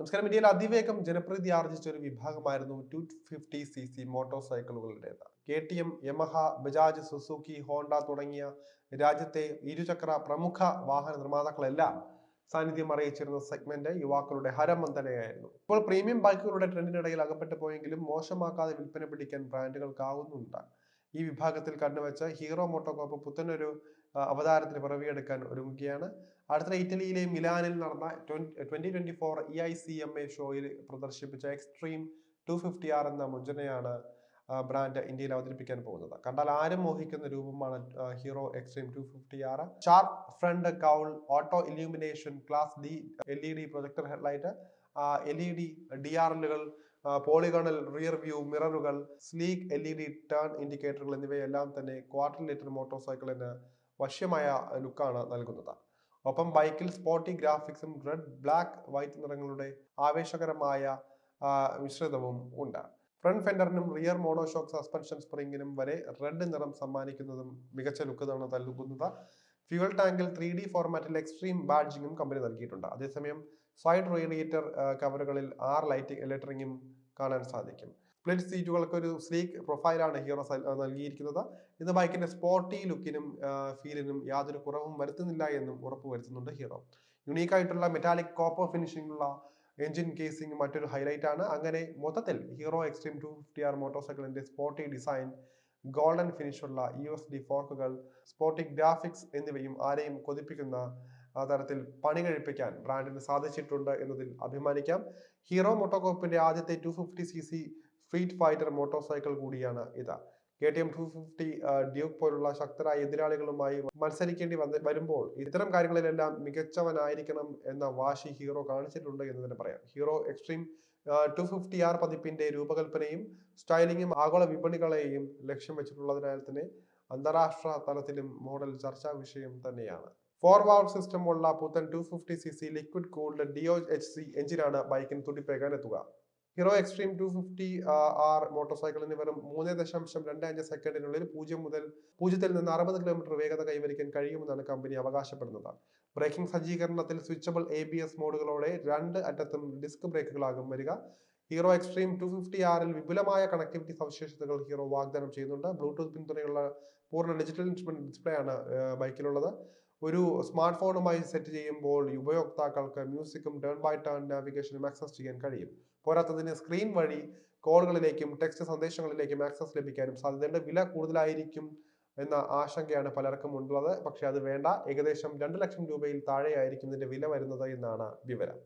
നമസ്കാരം. ഇന്ത്യയിൽ അതിവേഗം ജനപ്രീതി ആർജിച്ച ഒരു വിഭാഗമായിരുന്നു two fifty C C motor സൈക്കിളുകളുടേത് K T M Yamaha Bajaj Suzuki Honda തുടങ്ങിയ രാജ്യത്തെ ഇരുചക്ര പ്രമുഖ വാഹന നിർമ്മാതാക്കളെല്ലാം സാന്നിധ്യം അറിയിച്ചിരുന്ന സെഗ്മെന്റ് യുവാക്കളുടെ ഹരമന്ദനയായിരുന്നു ഇപ്പോൾ പ്രീമിയം ബൈക്കുകളുടെ ട്രെൻഡിനിടയിൽ അകപ്പെട്ടു പോയെങ്കിലും മോശമാക്കാതെ വിൽപ്പന പിടിക്കാൻ ബ്രാൻഡുകൾക്കാവുന്നുണ്ട് ഈ വിഭാഗത്തിൽ കണ്ടുവച്ച ഹീറോ മോട്ടോകോപ്പ് പുത്തനൊരു അവതാരത്തിന് പിറവിയെടുക്കാൻ ഒരുങ്ങുകയാണ്. അടുത്ത ഇറ്റലിയിലെ മിലാനിൽ നടന്ന twenty twenty four E I C M A ഷോയിൽ പ്രദർശിപ്പിച്ച എക്സ്ട്രീം ടു ഫിഫ്റ്റി ആർ എന്ന മുഞ്ചനയാണ് ബ്രാൻഡ് ഇന്ത്യയിൽ അവതരിപ്പിക്കാൻ പോകുന്നത്. കണ്ടാൽ ആരും മോഹിക്കുന്ന രൂപമാണ് Hero Xtreme two fifty R sharp front cowl auto illumination class D L E D projector headlight L E D D R എല്ലുകൾ polygonal rear view മിററുകൾ sleek L E D turn ഇൻഡിക്കേറ്ററുകൾ എന്നിവയെല്ലാം തന്നെ ക്വാർട്ടർ ലിറ്റർ മോട്ടോർ സൈക്കിളിന് വശ്യമായ ലുക്കാണ് നൽകുന്നത്. ഒപ്പം ബൈക്കിൽ sporty ഗ്രാഫിക്സും red black white നിറങ്ങളുടെ ആവേശകരമായ മിശ്രിതവും ഉണ്ട്. ഫ്രണ്ട് ഫെൻഡറിനും റിയർ മോണോഷോക്ക് സസ്പെൻഷൻ സ്പ്രിങ്ങിനും വരെ റെഡ് നിറം സമ്മാനിക്കുന്നതും മികച്ച ലുക്ക് തന്നെ നൽകുന്നത് ഫ്യൂവൽ ടാങ്കിൽ ത്രീ ഡി ഫോർമാറ്റിൽ എക്സ്ട്രീം ബാഡ്ജിങ്ങും കമ്പനി നൽകിയിട്ടുണ്ട്. അതേസമയം സൈഡ് റേഡിയേറ്റർ കവറുകളിൽ ആറ് ലൈറ്റിംഗ് ലെറ്ററിങ്ങും കാണാൻ സാധിക്കും. സ്പ്ലിറ്റ് സീറ്റുകൾക്ക് ഒരു സ്ലീക്ക് പ്രൊഫൈലാണ് ഹീറോ നൽകിയിരിക്കുന്നത്. ഇത് ബൈക്കിന്റെ സ്പോർട്ടി ലുക്കിനും ഫീലിനും യാതൊരു കുറവും വരുത്തുന്നില്ല എന്നും ഉറപ്പുവരുത്തുന്നുണ്ട് ഹീറോ. യുണീക്ക് ആയിട്ടുള്ള മെറ്റാലിക് കോപ്പർ ഫിനിഷിംഗുള്ള എഞ്ചിൻ കേസിംഗ് മറ്റൊരു ഹൈലൈറ്റ് ആണ് അങ്ങനെ മൊത്തത്തിൽ Hero Xtreme two fifty R motor സൈക്കിളിന്റെ സ്പോർട്ടി ഡിസൈൻ ഗോൾഡൻ ഫിനിഷുള്ള യു എസ് ഡി ഫോർക്കുകൾ സ്പോർട്ടിക് ഗ്രാഫിക്സ് എന്നിവയും ആരെയും കൊതിപ്പിക്കുന്ന തരത്തിൽ പണി കഴിപ്പിക്കാൻ ബ്രാൻഡിന് സാധിച്ചിട്ടുണ്ട് എന്നതിൽ അഭിമാനിക്കാം. ഹീറോ മോട്ടോകോപ്പിന്റെ ആദ്യത്തെ two fifty C C street fighter motorcycle കൂടിയാണ് ഇത്. K T M two fifty Duke പോലുള്ള ശക്തരായ എതിരാളികളുമായി മത്സരിക്കേണ്ടി വന്ന് വരുമ്പോൾ ഇത്തരം കാര്യങ്ങളിലെല്ലാം മികച്ചവനായിരിക്കണം എന്ന വാശി ഹീറോ കാണിച്ചിട്ടുണ്ട് എന്ന് തന്നെ പറയാം. Hero Xtreme two fifty R പതിപ്പിന്റെ രൂപകൽപ്പനയും സ്റ്റൈലിങ്ങും ആഗോള വിപണികളെയും ലക്ഷ്യം വെച്ചിട്ടുള്ളതിനാൽ തന്നെ അന്താരാഷ്ട്ര തലത്തിലും മോഡൽ ചർച്ചാ വിഷയം തന്നെയാണ്. ഫോർ വാൾ സിസ്റ്റം ഉള്ള പുത്തൻ two fifty C C liquid cooled D O H C എഞ്ചിനാണ് ബൈക്കിന് തുടിപ്പേക്കാൻ എത്തുക. Hero Xtreme two fifty R motor സൈക്കിളിന് വെറും മൂന്ന് ദശാംശം രണ്ട് അഞ്ച് സെക്കൻഡിനുള്ളിൽ പൂജ്യം മുതൽ പൂജ്യത്തിൽ നിന്ന് അറുപത് കിലോമീറ്റർ വേഗത കൈവരിക്കാൻ കഴിയുമെന്നാണ് കമ്പനി അവകാശപ്പെടുന്നത്. ബ്രേക്കിംഗ് സജ്ജീകരണത്തിൽ സ്വിച്ചബിൾ എ ബി എസ് മോഡുകളോടെ രണ്ട് അറ്റത്തും ഡിസ്ക് ബ്രേക്കുകളാകും വരിക. ഹീറോ എക്സ്ട്രീം ടു ഫിഫ്റ്റി ആറിൽ വിപുലമായ കണക്ടിവിറ്റി സവിശേഷതകൾ ഹീറോ വാഗ്ദാനം ചെയ്യുന്നുണ്ട്. ബ്ലൂടൂത്ത് പിന്തുണയുള്ള പൂർണ ഡിജിറ്റൽ ഇൻസ്ട്രുമെന്റ് ഡിസ്പ്ലേ ആണ് ബൈക്കിലുള്ളത് ഒരു സ്മാർട്ട് ഫോണുമായി സെറ്റ് ചെയ്യുമ്പോൾ ഉപയോക്താക്കൾക്ക് മ്യൂസിക്കും ടേൺ ബൈ ടേൺ നാവിഗേഷനും ആക്സസ് ചെയ്യാൻ കഴിയും. പോരാത്തതിന് സ്ക്രീൻ വഴി കോളുകളിലേക്കും ടെക്സ്റ്റ് സന്ദേശങ്ങളിലേക്കും ആക്സസ് ലഭിക്കാനും സാധ്യതയുണ്ട്. വില കൂടുതലായിരിക്കും എന്ന ആശങ്കയാണ് പലർക്കും ഉള്ളത്. പക്ഷെ അത് വേണ്ട. ഏകദേശം രണ്ട് ലക്ഷം രൂപയിൽ താഴെയായിരിക്കും ഇതിന്റെ വില വരുന്നത് എന്നാണ് വിവരം.